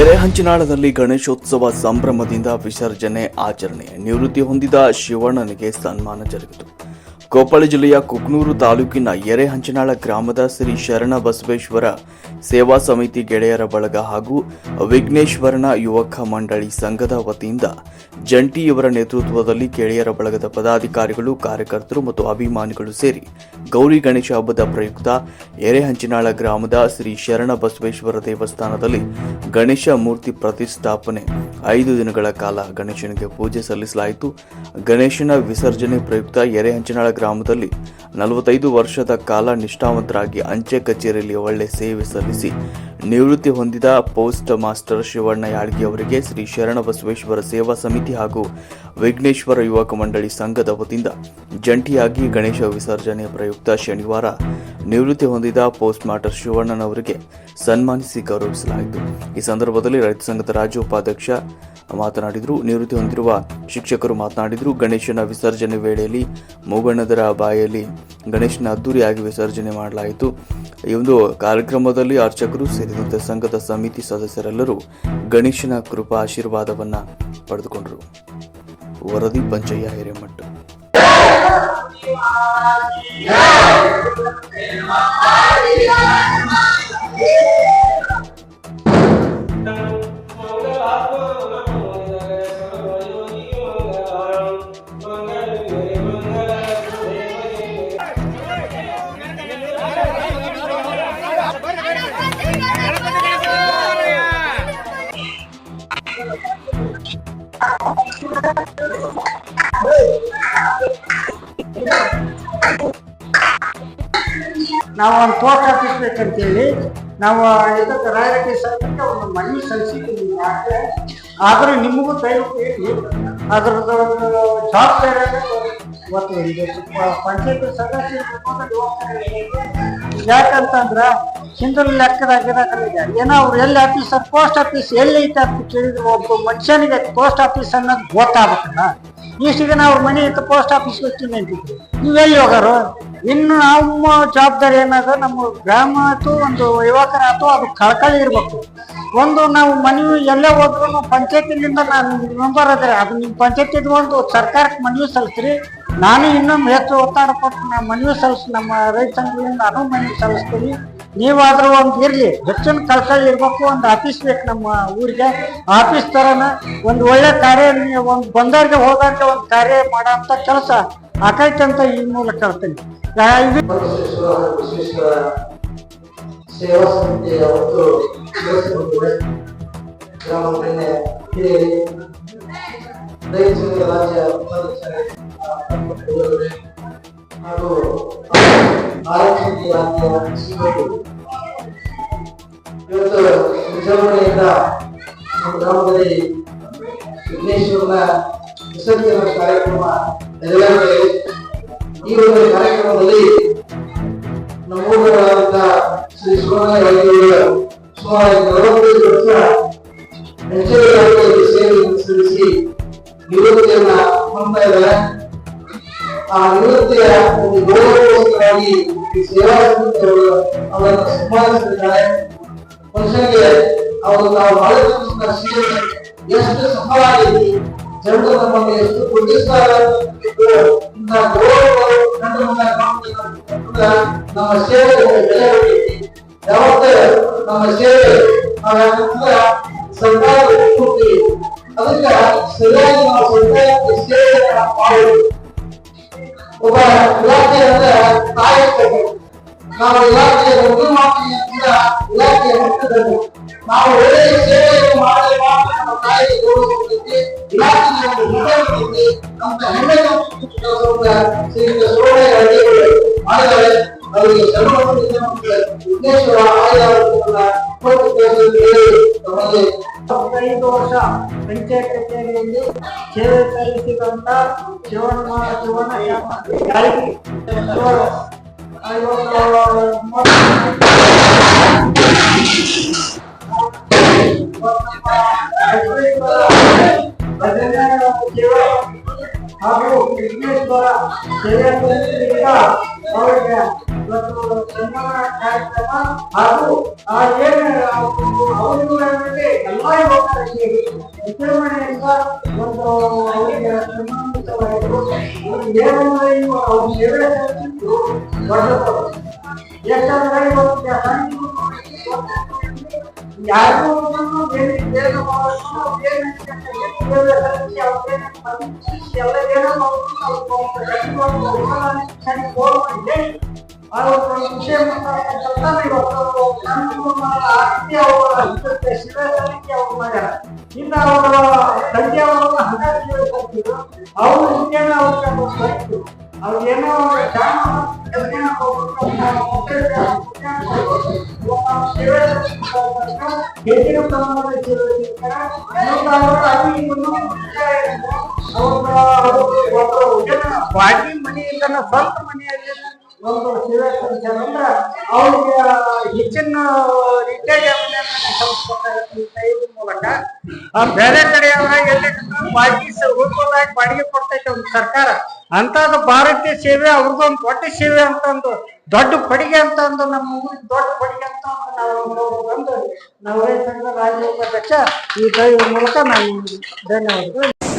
ಎರೆಹಂಚಿನಾಳದಲ್ಲಿ ಗಣೇಶೋತ್ಸವ ಸಂಭ್ರಮದಿಂದ ವಿಸರ್ಜನೆ ಆಚರಣೆ ನಿವೃತ್ತಿ ಹೊಂದಿದ ಶಿವಣ್ಣನಿಗೆ ಸನ್ಮಾನ ಜರುಗಿತು. ಕೊಪ್ಪಳ ಜಿಲ್ಲೆಯ ಕುಕ್ನೂರು ತಾಲೂಕಿನ ಎರೆಹಂಚನಾಳ ಗ್ರಾಮದ ಶ್ರೀ ಶರಣ ಬಸವೇಶ್ವರ ಸೇವಾ ಸಮಿತಿ ಗೆಳೆಯರ ಬಳಗ ಹಾಗೂ ವಿಘ್ನೇಶ್ವರನ ಯುವಕ ಮಂಡಳಿ ಸಂಘದ ವತಿಯಿಂದ ಜಂಟಿ ಇವರ ನೇತೃತ್ವದಲ್ಲಿ ಗೆಳೆಯರ ಬಳಗದ ಪದಾಧಿಕಾರಿಗಳು, ಕಾರ್ಯಕರ್ತರು ಮತ್ತು ಅಭಿಮಾನಿಗಳು ಸೇರಿ ಗೌರಿ ಗಣೇಶ ಹಬ್ಬದ ಪ್ರಯುಕ್ತ ಎರೆಹಂಚನಾಳ ಗ್ರಾಮದ ಶ್ರೀ ಶರಣ ಬಸವೇಶ್ವರ ದೇವಸ್ಥಾನದಲ್ಲಿ ಗಣೇಶ ಮೂರ್ತಿ ಪ್ರತಿಷ್ಠಾಪನೆ ಐದು ದಿನಗಳ ಕಾಲ ಗಣೇಶನಿಗೆ ಪೂಜೆ ಸಲ್ಲಿಸಲಾಯಿತು. ಗಣೇಶನ ವಿಸರ್ಜನೆ ಪ್ರಯುಕ್ತ ಎರೆಹಂಚನಾಳ ಗ್ರಾಮದಲ್ಲಿ ನಲವತ್ತೈದು ವರ್ಷದ ಕಾಲ ನಿಷ್ಠಾವಂತರಾಗಿ ಅಂಚೆ ಕಚೇರಿಯಲ್ಲಿ ಒಳ್ಳೆ ಸೇವೆ ಸಲ್ಲಿಸಿ ನಿವೃತ್ತಿ ಹೊಂದಿದ ಪೋಸ್ಟ್ ಮಾಸ್ಟರ್ ಶಿವಣ್ಣ ಯಾಳ್ಗಿ ಅವರಿಗೆ ಶ್ರೀ ಶರಣ ಬಸವೇಶ್ವರ ಸೇವಾ ಸಮಿತಿ ಹಾಗೂ ವಿಘ್ನೇಶ್ವರ ಯುವಕ ಮಂಡಳಿ ಸಂಘದ ವತಿಯಿಂದ ಜಂಟಿಯಾಗಿ ಗಣೇಶ ವಿಸರ್ಜನೆ ಪ್ರಯುಕ್ತ ಶನಿವಾರ ನಿವೃತ್ತಿ ಹೊಂದಿದ ಪೋಸ್ಟ್ ಮಾಸ್ಟರ್ ಶಿವಣ್ಣನವರಿಗೆ ಸನ್ಮಾನಿಸಿ ಗೌರವಿಸಲಾಯಿತು. ಈ ಸಂದರ್ಭದಲ್ಲಿ ರೈತ ಸಂಘದ ರಾಜ್ಯ ಉಪಾಧ್ಯಕ್ಷ ಮಾತನಾಡಿದರು. ನಿವೃತ್ತಿ ಹೊಂದಿರುವ ಶಿಕ್ಷಕರು ಮಾತನಾಡಿದರು. ಗಣೇಶನ ವಿಸರ್ಜನೆ ವೇಳೆಯಲ್ಲಿ ಮೂಗಣ್ಣದರ ಬಾಯಲ್ಲಿ ಗಣೇಶನ ಅದ್ದೂರಿಯಾಗಿ ವಿಸರ್ಜನೆ ಮಾಡಲಾಯಿತು. ಈ ಒಂದು ಕಾರ್ಯಕ್ರಮದಲ್ಲಿ ಅರ್ಚಕರು ಸೇರಿದಂತೆ ಸಂಘದ ಸಮಿತಿ ಸದಸ್ಯರೆಲ್ಲರೂ ಗಣೇಶನ ಕೃಪಾ ಆಶೀರ್ವಾದವನ್ನು ಪಡೆದುಕೊಂಡರು. ವರದಿ ಪಂಚಯ್ಯ ಹಿರೇಮಠ. Yeah. ನಾವು ಒಂದು ಪೋಸ್ಟ್ ಆಫೀಸ್ ಬೇಕಂತೇಳಿ ನಾವು ಇದಕ್ಕೆ ರಾಯಗಟ್ಟಿ ಸರ್ಕಾರಕ್ಕೆ ಒಂದು ಮನವಿ ಸಲ್ಲಿಸಿದ್ದೀವಿ. ಆದರೂ ನಿಮಗೂ ದಯವಿಟ್ಟು ಹೇಳಿ ಅದರದ್ದು ಜವಾಬ್ದಾರಿ ಇವತ್ತು ಇದೆ ಪಂಚಾಯತ್ ಸದಸ್ಯರು ಯಾಕಂತಂದ್ರೆ ಹಿಂದಿನ ಲೆಕ್ಕದಾಗಿರಾಕಲ್ಲಿದೆ ಏನೋ ಅವ್ರು ಎಲ್ಲಿ ಆಫೀಸರ್ ಪೋಸ್ಟ್ ಆಫೀಸ್ ಎಲ್ಲಿ ಐತೆ ಅಂತ ಕೇಳಿದ್ರೆ ಒಬ್ಬ ಮನುಷ್ಯನಿಗೆ ಪೋಸ್ಟ್ ಆಫೀಸ್ ಅನ್ನೋದು ಗೊತ್ತಾಗಬೇಕಲ್ಲ ಇಷ್ಟಿಗೆ ನಾವು ಮನೆ ಇತ್ತು ಪೋಸ್ಟ್ ಆಫೀಸ್ ಹೋಗ್ತೀನಿ ಅಂತಿದ್ವಿ ನೀವೆಲ್ಲಿ ಹೋಗಾರು? ಇನ್ನು ನಮ್ಮ ಜವಾಬ್ದಾರಿ ಏನಾದ್ರು ನಮ್ಮ ಗ್ರಾಮ ಆಯ್ತು ಒಂದು ಯುವಕರ ಆಯ್ತು ಅದು ಕಳ್ಕಳಿ ಇರ್ಬೇಕು. ಒಂದು ನಾವು ಮನವಿ ಎಲ್ಲೇ ಹೋದ್ರು ಪಂಚಾಯತಿನಿಂದ ನಾನು ಮೆಂಬರ್ ಅದ್ರೆ ಅದು ನಿಮ್ಮ ಪಂಚಾಯತಿ ಒಂದು ಸರ್ಕಾರಕ್ಕೆ ಮನವಿ ಸಲ್ಲಿಸ್ರಿ. ನಾನು ಇನ್ನೊಂದು ಹೆಚ್ಚು ಒತ್ತಡ ಕೊಟ್ಟು ನಾವು ಮನವಿ ಸಲ್ಲಿಸಿ ನಮ್ಮ ರೈತ ಸಂಘದಿಂದ ನಾನು ಮನವಿ ಸಲ್ಲಿಸ್ತೀನಿ. ನೀವಾದ್ರೂ ಒಂದು ಇರ್ಲಿ, ಹೆಚ್ಚಿನ ಕಳ್ಕಳಿ ಇರ್ಬೇಕು, ಒಂದು ಆಫೀಸ್ ಬೇಕು ನಮ್ಮ ಊರಿಗೆ. ಆಫೀಸ್ ತರನ ಒಂದು ಒಳ್ಳೆ ಕಾರ್ಯ ಒಂದು ಬಂದವ್ರಿಗೆ ಹೋದವ್ರಿಗೆ ಒಂದು ಕಾರ್ಯ ಮಾಡೋಂಥ ಕೆಲಸ ಆಕೈತೆ ಅಂತ ಈ ಮೂಲಕ ಹೇಳ್ತೀನಿ. ಸೇವಾ ಸಮಿತಿಯ ಒಂದು ಹಾಗೂ ರಾಜ್ಯ ಶ್ರೀಗಳು ಇವತ್ತು ವಿಜೃಂಭಣೆಯಿಂದ ಗ್ರಾಮದಲ್ಲಿ ವಿಘ್ನೇಶ್ವರನ ವಿಸರ್ಜನಾ ಕಾರ್ಯಕ್ರಮ ನೆರವೇರಿದೆ ಈ ಒಂದು ಕಾರ್ಯಕ್ರಮದಲ್ಲಿ ನಮ್ಮೂರರಾದಂತ ಶ್ರೀ ಶಿವಣ್ಣಯ್ಯವರು ಸುಮಾರು ನಲವತ್ತೈದು ವರ್ಷ ಹೆಚ್ಚುವರಿ ಸೇವೆಯನ್ನು ಸಲ್ಲಿಸಿ ನಿವೃತ್ತಿಯನ್ನ ಹೊಂದ್ತಾ ಆ ನಿವೃತ್ತಿಯ ಒಂದು ಗೌರವಕ್ಕೋಸ್ಕರವಾಗಿ ಈ ಸೇವಾ ಸಮಿತಿಯವರು ಅವರನ್ನು ಸನ್ಮಾನಿಸಿದ್ದಾರೆ ಮನುಷ್ಯನಿಗೆ ಅವರು ನಾವು ಮಾಡುತ್ತಿರುವಂತಹ ಸೇವೆ ಎಷ್ಟು ಸಫಲವಾಗಿದೆ ಜನರು ನಮಗೆ ಎಷ್ಟು ಗುರುತಿಸ್ತಾರೆ ಇಂಥ ಗೌರವಗಳು ಕಂಡು ಬಂದಾಗ ನಮ್ಗೆ ನಮ್ಮ ಸೇವೆ ಬೆಲೆ ಹೊಂದೈತಿ. ಯಾವತ್ತೇ ನಮ್ಮ ಸೇವೆ ನಾವೆಲ್ಲ ಸರ್ಕಾರದ ಕೊಡ್ತೀವಿ ಅದಕ್ಕೆ ಸರಿಯಾಗಿ ನಾವು ಸರ್ಕಾರಕ್ಕೆ ಸೇವೆಯನ್ನ ಮಾಡಬೇಕು ಒಬ್ಬ ಇಲಾಖೆ ಅಂದ್ರೆ ತಾಯಿ ಇರ್ಬೇಕು. ನಾವು ಇಲಾಖೆಯ ಒಂದು ಮಾತಿಗೆ ಕೂಡ ಇಲಾಖೆಯ ಮಟ್ಟದಲ್ಲಿ ನಾವು ಒಳ್ಳೆಯ ಸೇವೆಯನ್ನು ಮಾಡಲು ಮಾತ್ರ ನಮ್ಮ ತಾಯಿಗೆ ಗೌರವ ಕೊಡ್ತೈತಿ ಇಲಾಖೆಗೆ ಒಂದು ಮುಖ ಕೊಡ್ತೈತಿ ಅಂತ ಹೆಮ್ಮೆಯ ಕೆಲಸವನ್ನ ಶ್ರೀಯುತ ಸೋಮಯ್ಯ ಅಡಿಗಳು ಮಾಡಿದ್ದಾರೆ ಅವರಿಗೆ ಸರ್ವಪಂಚ ವಿಘ್ನೇಶ್ವರ ಆಯುಧವನ್ನ ಕೊಟ್ಟು ಕಳಿಸಲು ಹೇಳಿ ತಮಗೆ ಐದು ವರ್ಷ ಪಂಚಾಯತ್ ಕಚೇರಿಯಲ್ಲಿ ಸೇವೆ ಸಲ್ಲಿಸಿದಂತ ಶಿವಣ್ಣ ಶಿವಣ್ಣ ಯಾರಿಗೆ ಹಾಗೂ ವಿಘ್ನೇಶ್ವರ ಸೇವೆ ಸಲ್ಲಿಸಿದ ಅವರಿಗೆ ಇವತ್ತು ಸನ್ಮಾನ ಕಾರ್ಯಕ್ರಮ ಹಾಗೂ ಆ ಏನು ಅವರಿಗೆ ಎಲ್ಲ ರೂಪಾಯಿ ಹೋಗ್ತಾರೆ ಸೇರಿ ವಿಜೃಂಭಣೆಯಿಂದ ಒಂದು ಅವರಿಗೆ ಸನ್ಮಾನಿಸಲಾಯಿತು ಒಂದು ಏನಂದ್ರೆ ಇವು ಅವ್ರ ಸೇವೆ ಸಲ್ಲಿಸಿದ್ದು ದೊಡ್ಡದು ಯಾಕಂದ್ರೆ ಇವತ್ತು ಯಾರಿಗೂ ಒಂದೊಂದು ಬೇರೆ ಬೇರೆ ಮಾಡೋದು ನಾವು ಬೇರೆ ಬೇರೆ ಸಲ್ಲಿಸಿ ಅವ್ರಿಗೆ ಸ್ಪಂದಿಸಿ ಎಲ್ಲ ಏನೋ ಮಾಡೋದು ನಾವು ಒಂದು ಗಟ್ಟಿ ಒಂದು ಉದಾಹರಣೆ ಸರಿ ಹೋಗ್ಬಿಟ್ಟೆ ಅವ್ರ ವಿಷಯ ಮಾತಾಡ್ತಾ ಇವತ್ತು ನಮ್ಮ ಆ ರೀತಿ ಅವರ ಶಿವೆ ಸಲ್ಲಿಸಿ ಅವ್ರು ಮಾಡ್ಯಾರ ಇನ್ನು ಅವರ ತಂದೆ ಅವರು ಹಂಗಾಗಿ ಹೇಳ್ತಿದ್ರು ಅವ್ರ ವಿಷಯನ ಅವ್ರಿಗೆ ಅದು ಗೊತ್ತು ಅವ್ರಿಗೇನೋ ಹೆಚ್ಚಿನ ಪ್ರಮಾಣದ ಬಾಗಿ ಮನೆಯಿಂದ ಸ್ವಂತ ಮನೆಯಲ್ಲಿ ಒಂದು ಸೇವೆ ಸಲ್ಲಿಸ್ಯಾರಂದ್ರ ಅವ್ರಿಗೆ ಹೆಚ್ಚಿನ ರೀತಿಯಾಗಿ ಕೈದ ಮೂಲಕ. ಬೇರೆ ಕಡೆ ಎಲ್ಲಿ ಬಾಡಿಗೆ ರೂಪವಾಗಿ ಬಾಡಿಗೆ ಕೊಡ್ತೈತೆ ಒಂದು ಸರ್ಕಾರ. ಅಂತದ ಭಾರತೀಯ ಸೇವೆ, ಅವ್ರದ್ದು ಒಂದು ದೊಡ್ಡ ಸೇವೆ ಅಂತ ಒಂದು, ದೊಡ್ಡ ಕೊಡುಗೆ ಅಂತ ಒಂದು ನಮ್ಮ ಊರಿಗೆ ದೊಡ್ಡ ಕೊಡುಗೆ ಅಂತ ನಾವು ಬಂದು ನಾವು ರೈತ ಸಂಘದ ರಾಜ್ಯ ಉಪಾಧ್ಯಕ್ಷ ಈ ಮೂಲಕ ನಾನು ಧನ್ಯವಾದಗಳು.